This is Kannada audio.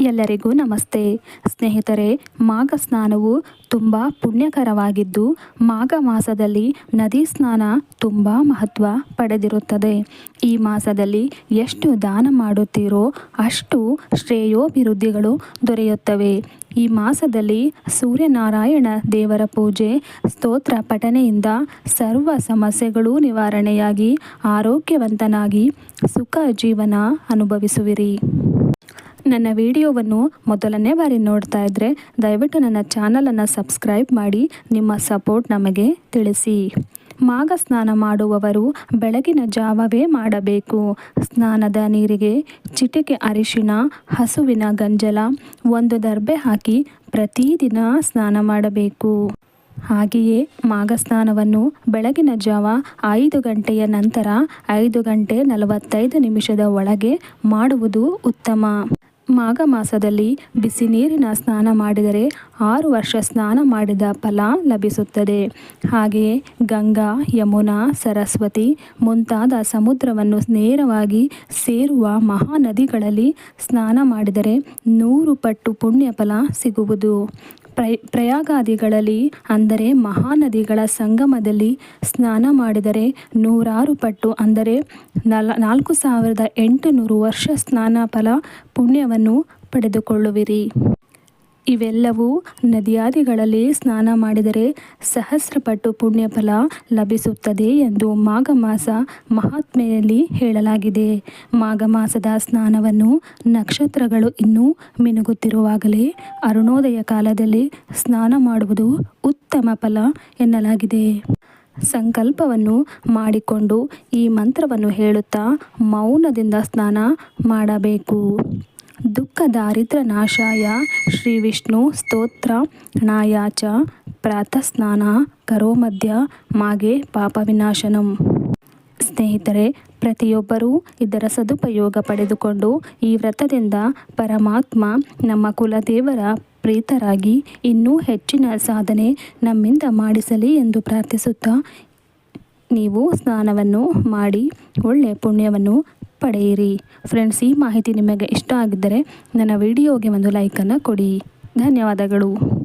ಎಲ್ಲರಿಗೂ ನಮಸ್ತೆ. ಸ್ನೇಹಿತರೆ, ಮಾಘ ಸ್ನಾನವು ತುಂಬ ಪುಣ್ಯಕರವಾಗಿದ್ದು, ಮಾಘ ಮಾಸದಲ್ಲಿ ನದಿ ಸ್ನಾನ ತುಂಬ ಮಹತ್ವ ಪಡೆದಿರುತ್ತದೆ. ಈ ಮಾಸದಲ್ಲಿ ಎಷ್ಟು ದಾನ ಮಾಡುತ್ತೀರೋ ಅಷ್ಟು ಶ್ರೇಯೋಭಿವೃದ್ಧಿಗಳು ದೊರೆಯುತ್ತವೆ. ಈ ಮಾಸದಲ್ಲಿ ಸೂರ್ಯನಾರಾಯಣ ದೇವರ ಪೂಜೆ, ಸ್ತೋತ್ರ ಪಠನೆಯಿಂದ ಸರ್ವ ಸಮಸ್ಯೆಗಳೂ ನಿವಾರಣೆಯಾಗಿ, ಆರೋಗ್ಯವಂತನಾಗಿ ಸುಖ ಜೀವನ ಅನುಭವಿಸುವಿರಿ. ನನ್ನ ವಿಡಿಯೋವನ್ನು ಮೊದಲನೇ ಬಾರಿ ನೋಡ್ತಾ ಇದ್ದರೆ ದಯವಿಟ್ಟು ನನ್ನ ಚಾನಲನ್ನು ಸಬ್ಸ್ಕ್ರೈಬ್ ಮಾಡಿ, ನಿಮ್ಮ ಸಪೋರ್ಟ್ ನಮಗೆ ತಿಳಿಸಿ. ಮಾಗ ಸ್ನಾನ ಮಾಡುವವರು ಬೆಳಗಿನ ಜಾವವೇ ಮಾಡಬೇಕು. ಸ್ನಾನದ ನೀರಿಗೆ ಚಿಟಿಕೆ ಅರಿಶಿನ ಹಸುವಿನ ಗಂಜಲ, ಒಂದು ದರ್ಬೆ ಹಾಕಿ ಪ್ರತಿದಿನ ಸ್ನಾನ ಮಾಡಬೇಕು. ಹಾಗೆಯೇ ಮಾಗ ಸ್ನಾನವನ್ನು ಬೆಳಗಿನ ಜಾವ ಐದು ಗಂಟೆಯ ನಂತರ ಐದು ಗಂಟೆ ನಲವತ್ತೈದು ನಿಮಿಷದ ಒಳಗೆ ಮಾಡುವುದು ಉತ್ತಮ. ಮಾಘ ಮಾಸದಲ್ಲಿ ಬಿಸಿ ನೀರಿನ ಸ್ನಾನ ಮಾಡಿದರೆ ಆರು ವರ್ಷ ಸ್ನಾನ ಮಾಡಿದ ಫಲ ಲಭಿಸುತ್ತದೆ. ಹಾಗೆಯೇ ಗಂಗಾ, ಯಮುನಾ, ಸರಸ್ವತಿ ಮುಂತಾದ ಸಮುದ್ರವನ್ನು ನೇರವಾಗಿ ಸೇರುವ ಮಹಾನದಿಗಳಲ್ಲಿ ಸ್ನಾನ ಮಾಡಿದರೆ ನೂರು ಪಟ್ಟು ಪುಣ್ಯ ಫಲ ಸಿಗುವುದು. ಪ್ರಯ ಪ್ರಯಾಗಾದಿಗಳಲ್ಲಿ, ಅಂದರೆ ಮಹಾನದಿಗಳ ಸಂಗಮದಲ್ಲಿ ಸ್ನಾನ ಮಾಡಿದರೆ ನೂರಾರು ಪಟ್ಟು, ಅಂದರೆ ನಲ, ನಾಲ್ಕು ಸಾವಿರದ ಎಂಟುನೂರು ವರ್ಷ ಸ್ನಾನ ಫಲ ಪುಣ್ಯವನ್ನು ಪಡೆದುಕೊಳ್ಳುವಿರಿ. ಇವೆಲ್ಲವೂ ನದಿಯಾದಿಗಳಲ್ಲಿ ಸ್ನಾನ ಮಾಡಿದರೆ ಸಹಸ್ರಪಟ್ಟು ಪುಣ್ಯಫಲ ಲಭಿಸುತ್ತದೆ ಎಂದು ಮಾಘ ಮಾಸ ಮಹಾತ್ಮೆಯಲ್ಲಿ ಹೇಳಲಾಗಿದೆ. ಮಾಘ ಮಾಸದ ಸ್ನಾನವನ್ನು ನಕ್ಷತ್ರಗಳು ಇನ್ನೂ ಮಿನುಗುತ್ತಿರುವಾಗಲೇ ಅರುಣೋದಯ ಕಾಲದಲ್ಲಿ ಸ್ನಾನ ಮಾಡುವುದು ಉತ್ತಮ ಫಲ ಎನ್ನಲಾಗಿದೆ. ಸಂಕಲ್ಪವನ್ನು ಮಾಡಿಕೊಂಡು ಈ ಮಂತ್ರವನ್ನು ಹೇಳುತ್ತಾ ಮೌನದಿಂದ ಸ್ನಾನ ಮಾಡಬೇಕು. ದುಃಖ ದಾರಿದ್ರ ನಾಶಾಯ ಶ್ರೀ ವಿಷ್ಣು ಸ್ತೋತ್ರ. ನಾಯಾಚ ಪ್ರಾತಃ ಸ್ನಾನ ಕರೋ ಮಧ್ಯ ಮಾಗೆ ಪಾಪ ವಿನಾಶನಂ ಸ್ನೇಹಿತರೆ, ಪ್ರತಿಯೊಬ್ಬರೂ ಇದರ ಸದುಪಯೋಗ ಪಡೆದುಕೊಂಡು ಈ ವ್ರತದಿಂದ ಪರಮಾತ್ಮ ನಮ್ಮ ಕುಲದೇವರ ಪ್ರೀತರಾಗಿ ಇನ್ನೂ ಹೆಚ್ಚಿನ ಸಾಧನೆ ನಮ್ಮಿಂದ ಮಾಡಿಸಲಿ ಎಂದು ಪ್ರಾರ್ಥಿಸುತ್ತಾ, ನೀವು ಸ್ನಾನವನ್ನು ಮಾಡಿ ಒಳ್ಳೆಯ ಪುಣ್ಯವನ್ನು ಪಡೆಯಿರಿ. ಫ್ರೆಂಡ್ಸ್ ಈ ಮಾಹಿತಿ ನಿಮಗೆ ಇಷ್ಟ ಆಗಿದ್ದರೆ ನನ್ನ ವಿಡಿಯೋಗೆ ಒಂದು ಲೈಕನ್ನು ಕೊಡಿ. ಧನ್ಯವಾದಗಳು.